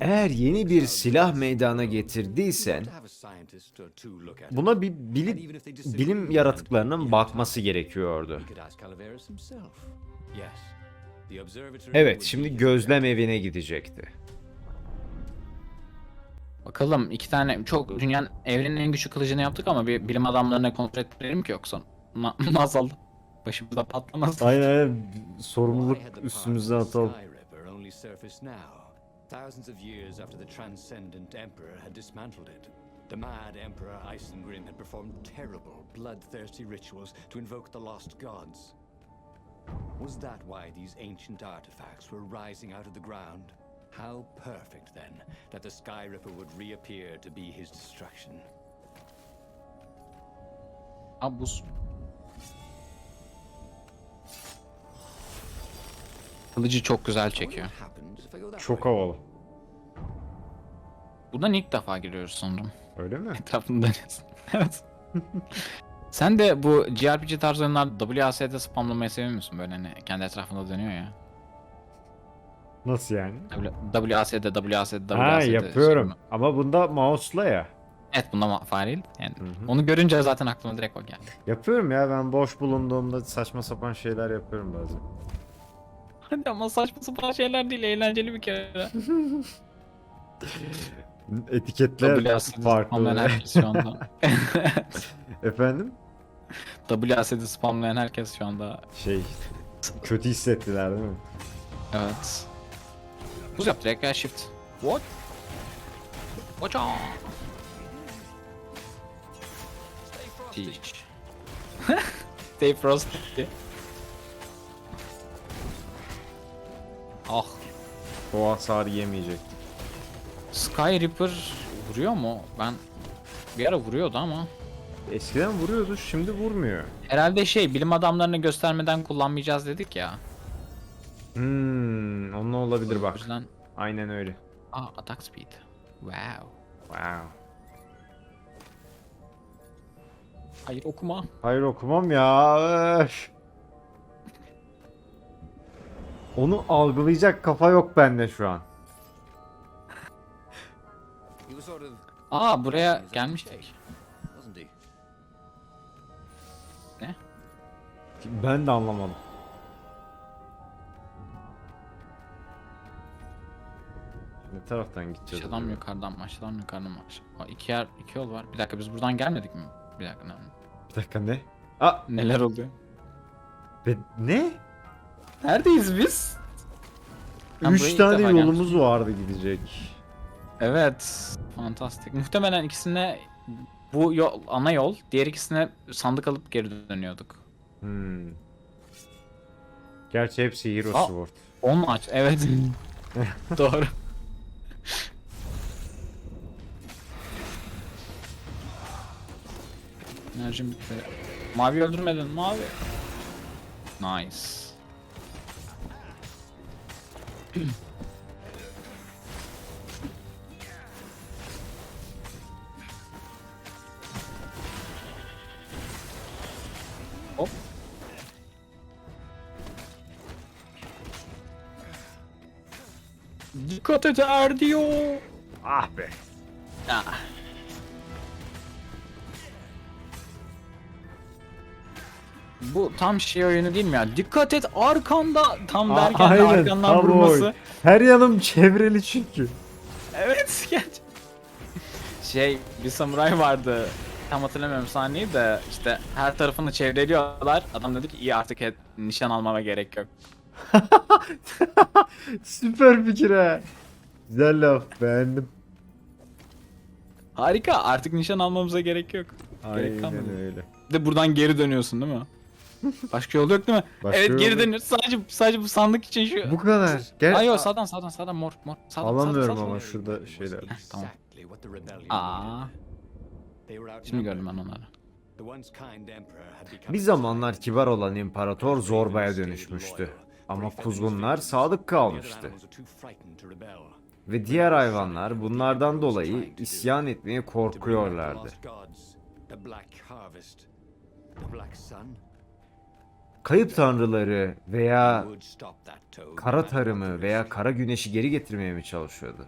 Eğer yeni bir silah meydana getirdiysen to have a scientist or two look at it. buna bir bilim, bilim yaratıklarının bakması gerekiyordu. Evet şimdi gözlem evine gidecekti. Bakalım iki tane çok dünyanın evrenin en güçlü kılıcını yaptık ama bir bilim adamlarına kontrol ettirelim ki yoksa ma maazallah başımıza patlamaz. Aynen Why had the past of only surfaced now, thousands of years after the transcendent emperor had dismantled it? The mad emperor Isengrim had performed terrible, bloodthirsty rituals to invoke the lost gods. Was that why these ancient artifacts were rising out of the ground? How perfect, then, that the Skyripper would reappear to be his destruction. Abi Kılıcı çok güzel çekiyor. Çok havalı. Buradan ilk defa giriyoruz sanırım. Öyle mi? Dönüyorsun. evet. Sen de bu JRPG tarzı oyunlar WASD spamlamayı seviyor musun? Böyle hani kendi etrafında dönüyor ya. Nasıl yani? W- WASD, WASD, WASD. Ha şey yapıyorum. mi? Ama bunda mouse'la ya. Evet bunda fail. Yani Hı hı. onu görünce zaten aklıma direkt o geldi. Yapıyorum ya ben boş bulunduğumda saçma sapan şeyler yapıyorum bazen. Hadi ama saçma sapan şeyler değil, eğlenceli bir kere. Etiketler WASD spamlayan farklı. herkes şu anda. Efendim? WASD spamlayan herkes şu anda. Şey kötü hissettiler değil mi? Evet. Buz yap direkt ya shift. What? Watch out. Teach. Stay frosty. Ah. O hasarı yemeyecek. Sky Reaper vuruyor mu? Ben bir ara vuruyordu ama. Eskiden vuruyordu şimdi vurmuyor. Herhalde şey bilim adamlarını göstermeden kullanmayacağız dedik ya. Hmm, onunla olabilir bak. yüzden Aynen öyle. Aa attack speed. Wow. Wow. Hayır okuma. Hayır okumam ya. öf. Onu algılayacak kafa yok bende şu an. Aa buraya he? Ne? Ben de anlamadım. Ne taraftan gideceğiz? Aşağıdan mı yukarıdan mı aşağıdan mı yukarıdan mı? Aşağı- Aa, iki yer iki yol var. Bir dakika biz buradan gelmedik mi? Bir dakika ne? Bir dakika ne? Aa, Neler oluyor? be- ne? Neredeyiz biz? Ben buraya Üç ilk tane defa yolumuz vardı gidecek. Evet. Fantastik. Muhtemelen ikisine bu yol ana yol, diğer ikisine sandık alıp geri dönüyorduk. Hmm. Gerçi hepsi Hero Aa. Sword. 10 maç. Evet. Doğru. Enerjim bitti. Mavi öldürmedin. Mavi. Nice. Hop. Dikkat et Erdiyo. Ah be. Ah. Bu tam şey oyunu değil mi ya? Dikkat et arkanda tam derken de aynen, arkandan tam vurması. oyun. Her yanım çevreli çünkü. Evet geç. Şey bir samuray vardı. Tam hatırlamıyorum sahneyi de işte her tarafını çevreliyorlar. Adam dedi ki iyi artık et, nişan almama gerek yok. Süper fikir ha. Güzel laf beğendim. Harika artık nişan almamıza gerek yok. Gerek Aynen kalmadı. öyle. Bir de buradan geri dönüyorsun değil mi? Başka yol yok değil mi? Başka evet yol geri yok. dönüyoruz. Sadece sadece bu sandık için şu. Bu kadar. Gel. Ay yok sağdan sağdan sağdan mor mor. Sağdan, Alamıyorum sağdan, ama şurada şeyler. tamam. What the rebellion Aa, şimdi gördüm ben onları. Bir zamanlar kibar olan imparator zorbaya dönüşmüştü. Ama kuzgunlar sadık kalmıştı. Ve diğer hayvanlar bunlardan dolayı isyan etmeye korkuyorlardı. Kayıp tanrıları veya kara tarımı veya kara güneşi geri getirmeye mi çalışıyordu?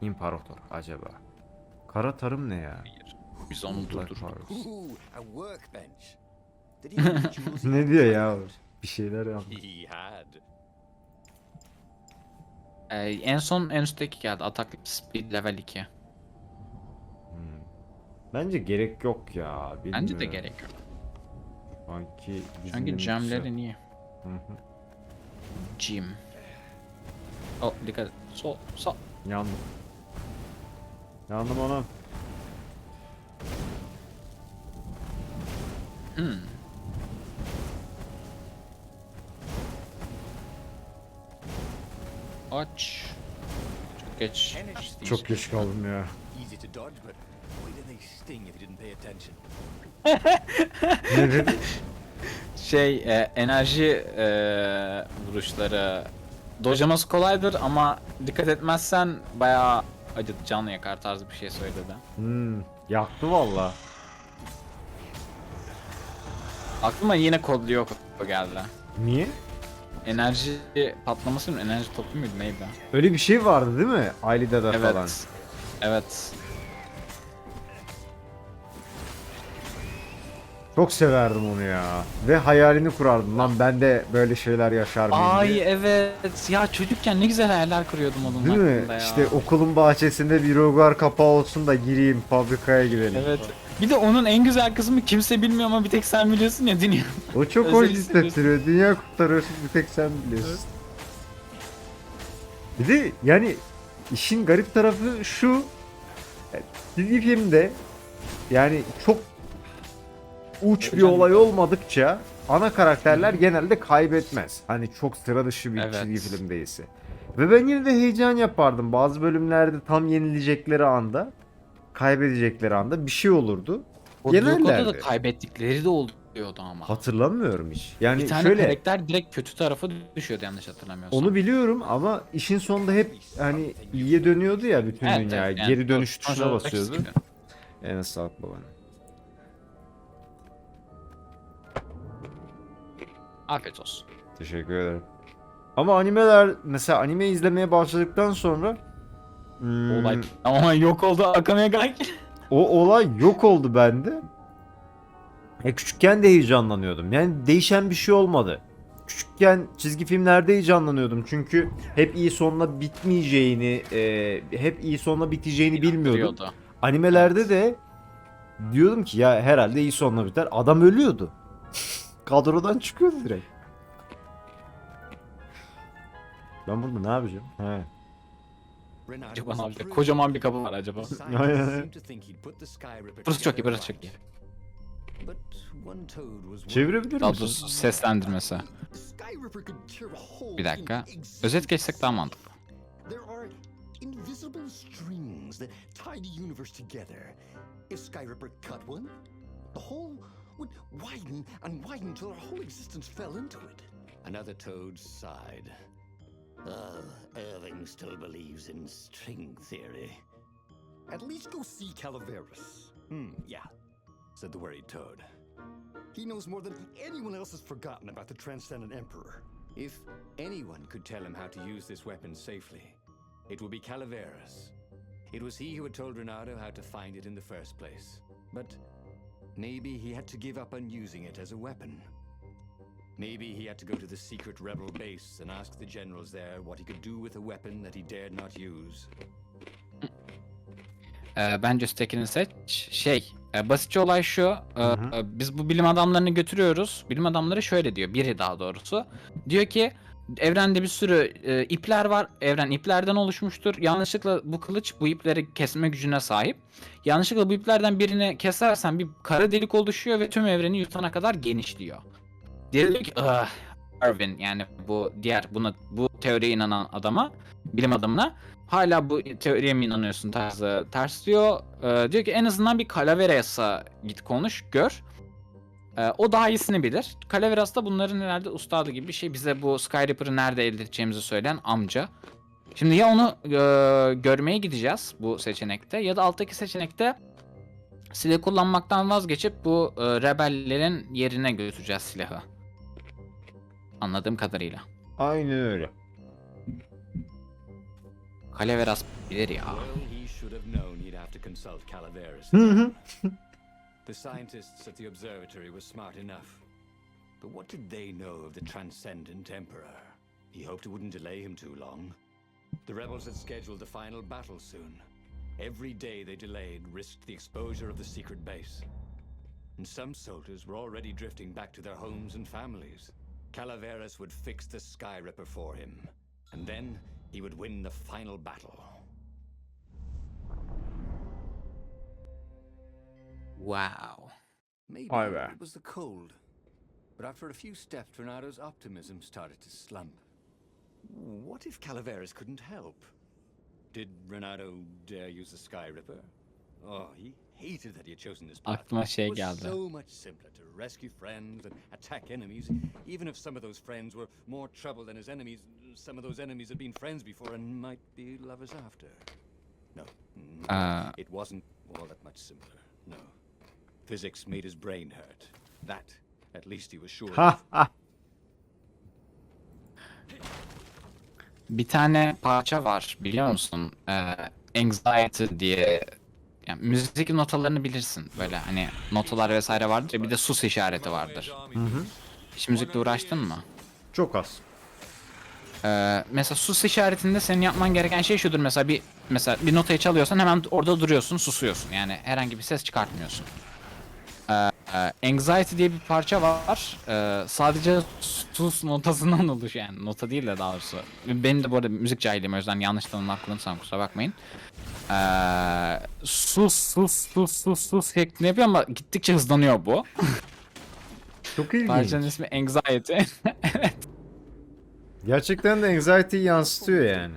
İmparator acaba? Kara tarım ne ya? Biz onu durdurduk. Ne diyor ya? Bir şeyler yap. He had. Ee, en son en üstteki geldi. Atak speed level 2. Bence gerek yok ya. Bence de bilmiyorum. gerek yok. Sanki bizim Çünkü de gemlerin iyi. Hı hı. Gym. Oh dikkat et. Sol sağ. Yandım. Yandım ona. Hmm. Aç. Çok geç. Çok geç kaldım ya. Easy to dodge, but sting if you didn't pay attention. Şey e, enerji e, vuruşları dojlaması kolaydır ama dikkat etmezsen bayağı acıt canlı yakar tarzı bir şey söyledi. Hmm, yaktı valla. Aklıma yine kodlu yok geldi. Niye? Enerji patlaması mı? Enerji topu muydu neydi? Öyle bir şey vardı değil mi? Aile'de de Evet. falan. Evet. Çok severdim onu ya. Ve hayalini kurardım. Lan ben de böyle şeyler yaşar mıyım Ay diye. evet. Ya çocukken ne güzel hayaller kuruyordum onun Değil mi? hakkında ya. İşte okulun bahçesinde bir rogar kapağı olsun da gireyim fabrikaya gidelim. Evet. Bir de onun en güzel kısmı kimse bilmiyor ama bir tek sen biliyorsun ya dünya. O çok Özel hoş hissediyorsun. hissettiriyor. Dünya kurtarıyorsun bir tek sen biliyorsun. Bir de yani işin garip tarafı şu. e, Çizgi filmde yani çok uç bir olay olmadıkça ana karakterler genelde kaybetmez. Hani çok sıra dışı bir Evet. çizgi filmdeyse. Ve ben yine de heyecan yapardım. Bazı bölümlerde tam yenilecekleri anda, kaybedecekleri anda bir şey olurdu. O Yoko'da da kaybettikleri de oluyordu ama. Hatırlamıyorum hiç. Yani bir tane şöyle karakter direkt kötü tarafa düşüyordu yanlış hatırlamıyorsam. onu biliyorum ama işin sonunda hep hani iyiye dönüyordu ya bütün Evet, dünya. evet, yani Geri dönüş tuşuna basıyordu. En sağlık babanı. Afiyet olsun. Teşekkür ederim. Ama animeler mesela anime izlemeye başladıktan sonra hmm, Olay ama yok oldu Akame Gaki. o olay yok oldu bende. E küçükken de heyecanlanıyordum. Yani değişen bir şey olmadı. Küçükken çizgi filmlerde heyecanlanıyordum. Çünkü hep iyi sonla bitmeyeceğini, e, hep iyi sonla biteceğini bilmiyordum. Duruyordu. Animelerde de diyordum ki ya herhalde iyi sonla biter. Adam ölüyordu. Kadrodan çıkıyordu direkt. Ben burada ne yapacağım? He. Acaba ne yapacak? Kocaman bir kapı var acaba. Burası çok iyi, burası çok iyi. Çevirebilir Daha misin? doğrusu seslendirmesi. Bir dakika. Özet geçsek daha mantıklı. There are invisible strings that tie the universe together. If Sky Ripper cut one, the hole would widen and widen until our whole existence fell into it. Another toad sighed. Oh, Irving still believes in string theory. At least go see Calaveras. Hmm, yeah, said the worried toad. He knows more than anyone else has forgotten about the Transcendent Emperor. If anyone could tell him how to use this weapon safely, it would be Calaveras. It was he who had told Renato how to find it in the first place. But maybe he had to give up on using it as a weapon. Maybe he had to go to the secret rebel base and ask the generals there what he could do with a weapon that he dared not use. Ee, bence üsttekini seç. Şey, e, basitçe olay şu. e, e, biz bu bilim adamlarını götürüyoruz. Bilim adamları şöyle diyor. Biri daha doğrusu. Diyor ki evrende bir sürü e, ipler var. Evren iplerden oluşmuştur. Yanlışlıkla bu kılıç bu ipleri kesme gücüne sahip. Yanlışlıkla bu iplerden birini kesersen bir kara delik oluşuyor ve tüm evreni yutana kadar genişliyor. Diğeri diyor ki "Ah, yani bu diğer buna bu teoriye inanan adama bilim adamına hala bu teoriye mi inanıyorsun tarzı ters diyor. Ee, diyor ki en azından bir Calaveras'a git konuş gör. Ee, o daha iyisini bilir. Calaveras da bunların herhalde ustadı gibi bir şey. Bize bu Sky Reaper'ı nerede elde edeceğimizi söyleyen amca. Şimdi ya onu e, görmeye gideceğiz bu seçenekte ya da alttaki seçenekte Silah kullanmaktan vazgeçip bu e, rebellerin yerine götüreceğiz silahı. Anladığım kadarıyla. Aynen öyle. Kaleveras bilir ya. Calaveras. Hı hı. The scientists at the observatory were smart enough. But what did they know of the Transcendent Emperor? He hoped it wouldn't delay him too long. The rebels had scheduled the final battle soon. Every day they delayed risked the exposure of the secret base. And some soldiers were already drifting back to their homes and families. Calaveras would fix the Sky Ripper for him. And then he would win the final battle. Wow. Maybe Vay be. it was the cold. But after a few steps, Renado's optimism started to slump. What if Calaveras couldn't help? Did Renato dare use the Sky Ripper? Oh, he hated that he had chosen this path. Aklıma şey It was geldi. so much simpler to rescue friends and attack enemies, even if some of those friends were more trouble than his enemies. Some of those enemies had been friends before and might be lovers after. No, mm, Uh, it wasn't all that much simpler. No. Physics made his brain hurt. That, at least he was sure. Ha ha. Bir tane parça var biliyor musun? Ee, Anxiety diye yani müzik notalarını bilirsin böyle hani notalar vesaire vardır ya bir de sus işareti vardır. Hiç müzikle uğraştın mı? Çok az. Ee, mesela sus işaretinde senin yapman gereken şey şudur mesela bir mesela bir notayı çalıyorsan hemen orada duruyorsun susuyorsun yani herhangi bir ses çıkartmıyorsun. Ee, Anxiety diye bir parça var. Ee, sadece sus notasından oluşuyor yani nota değil de daha doğrusu. Benim de bu arada müzik cahilim o yüzden yanlış tanımlar kullanırsam kusura bakmayın. Ee, sus sus sus sus sus şeklinde yapıyor ama gittikçe hızlanıyor bu. Çok ilginç. Parçanın ismi Anxiety. Gerçekten de anxiety'yi yansıtıyor yani.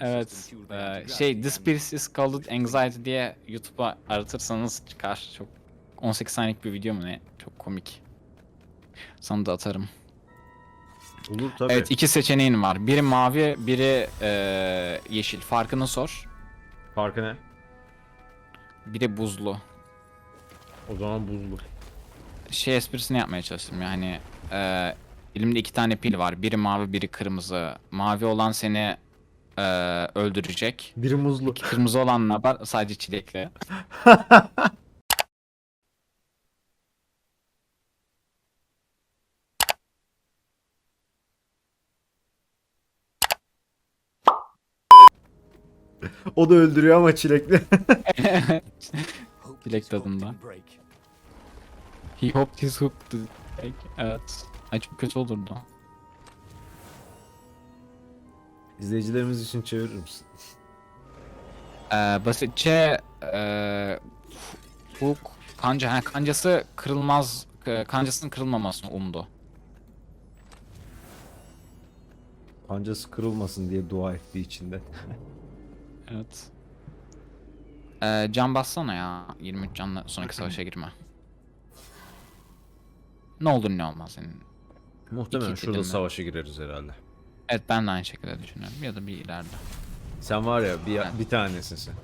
Evet. anti-gravity şey This Piece is Called Anxiety diye YouTube'a aratırsanız çıkar. Çok 18 saniyelik bir video mu ne? Çok komik. Sana da atarım. Olur tabii. Evet iki seçeneğin var. Biri mavi, biri eee, yeşil. Farkını sor. Farkı ne? Biri buzlu. O zaman buzlu. Şey esprisini yapmaya çalıştım yani. eee elimde iki tane pil var. Biri mavi, biri kırmızı. Mavi olan seni eee, öldürecek. Biri muzlu. Kırmızı olan ne var? Sadece çilekli. O da öldürüyor ama çilekli. Dilek tadında. He hoped his hook to... Evet. Ay çok kötü olurdu. İzleyicilerimiz için çevirir misin? Ee, basitçe ee, hook kanca ha, kancası kırılmaz k- kancasının kırılmamasını umdu. Pancası kırılmasın diye dua etti içinde. Evet. Ee, can bassana ya. 23 canla sonraki savaşa girme. Ne olur ne olmaz senin. Muhtemelen İki şurada dilimi. savaşa gireriz herhalde. Evet ben de aynı şekilde düşünüyorum. Ya da bir ileride. Sen var ya bir, bir tanesin sen.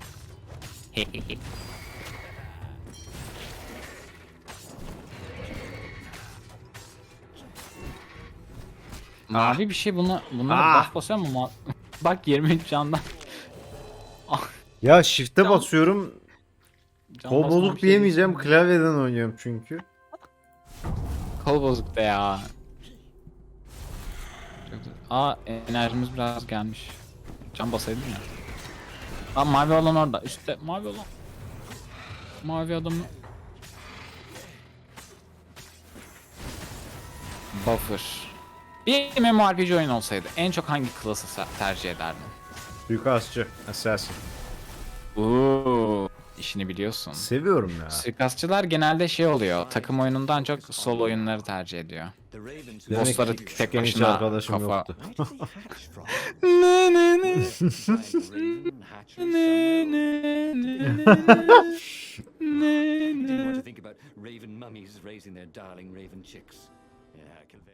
Mavi bir şey bunu bunları Ah. buff basıyor mu? Ma- Bak 23 candan. Ya shift'e Can- basıyorum. Can basma bir şey diyemeyeceğim. değil. Klavyeden oynuyorum çünkü. Kol bozuk da ya. Çok güzel. Aa enerjimiz biraz gelmiş. Can basaydım ya. Aa mavi olan orada. Üstte mavi olan. Mavi adamı. Buffer. Bir MMORPG oyun olsaydı en çok hangi klası sa- tercih ederdin? Suikastçı. Assassin. Oo, işini biliyorsun. Seviyorum ya. Suikastçılar genelde şey oluyor. Takım oyunundan çok solo oyunları tercih ediyor. Demek Bossları ki tek küçükken hiç başına arkadaşım kafa- yoktu. Where did they hatch from? Like raven hatchery somewhere? Didn't